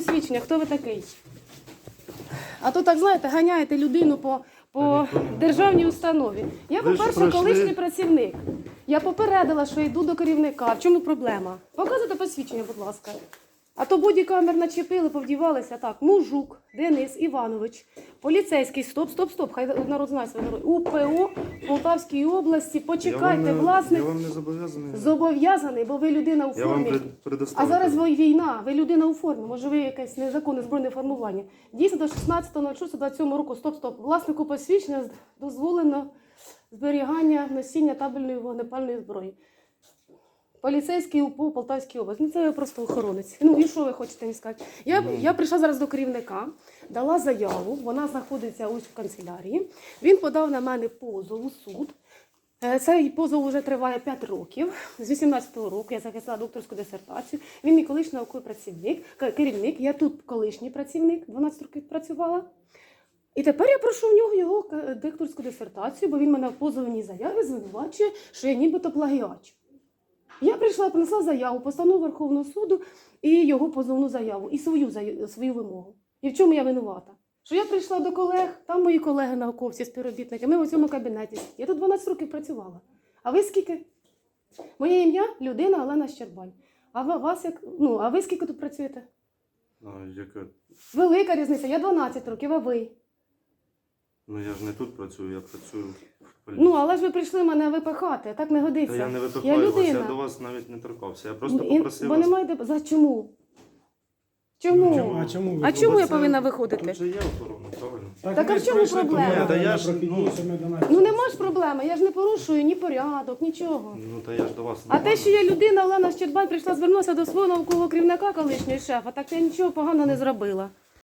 Посвідчення, хто ви такий? А то так знаєте, ганяєте людину по, по державній установі. Я, Ви ж по-перше, пройшли- колишній працівник. Я попередила, що йду до керівника. В чому проблема? Показуйте посвідчення, будь ласка. А то бодікамер начепили, повдівалися так. Мужук, Денис Іванович, поліцейський, стоп, стоп, стоп, хай народ знає своє герой. УПО Полтавській області. Я вам Почекайте, не- власник Я вам не зобов'язаний. зобов'язаний, бо ви людина у Я вам формі. пред- А зараз ви війна, ви людина у формі, може ви якесь незаконне збройне формування. Дійсно, до 16.06.27 року, стоп, стоп, власнику посвідчення з- дозволено зберігання носіння табельної вогнепальної зброї. Поліцейський УПУ Полтавській області. Ну це я просто охоронець. Ну і що ви хочете мені сказати? Я, я прийшла зараз до керівника, дала заяву, вона знаходиться ось в канцелярії. Він подав на мене позов у суд. Е, Цей позов вже триває 5 років. З 18-го року я захистила докторську дисертацію. Він мій колишній науковий працівник, керівник. Я тут колишній працівник, 12 років працювала. І тепер я прошу в нього його е, докторську дисертацію, бо він мене в позовній заяві звинувачує, що я нібито плагіачу. Я прийшла, принесла заяву, постанову Верховного суду і його позовну заяву, і свою, свою вимогу. І в чому я винувата? Що я прийшла до колег, там мої колеги науковці, співробітники, ми в цьому кабінеті. Я тут 12 років працювала. А ви скільки? Моє ім'я людина Олена Щербань. А ви, вас як, ну, а ви скільки тут працюєте? А, яке? Велика різниця, я 12 років, а ви? Ну я ж не тут працюю, я працюю. Ну, але ж ви прийшли мене випихати, так не годиться. Та я не я випихаю вас, я до вас навіть не торкався. Я просто І- попросив Бо вас. немає де... За чому? Чому? Чому? А чому ви А чому я повинна виходити? Тут же є охорона, правильно? Так а в чому проблема? Та я ж, ну, Ну нема ж проблеми, я ж не порушую ні порядок, нічого. Ну та я ж до вас А те, що я людина, Олена Щербань прийшла, звернулася до свого наукового керівника колишнього шефа, так я нічого поганого не зробила.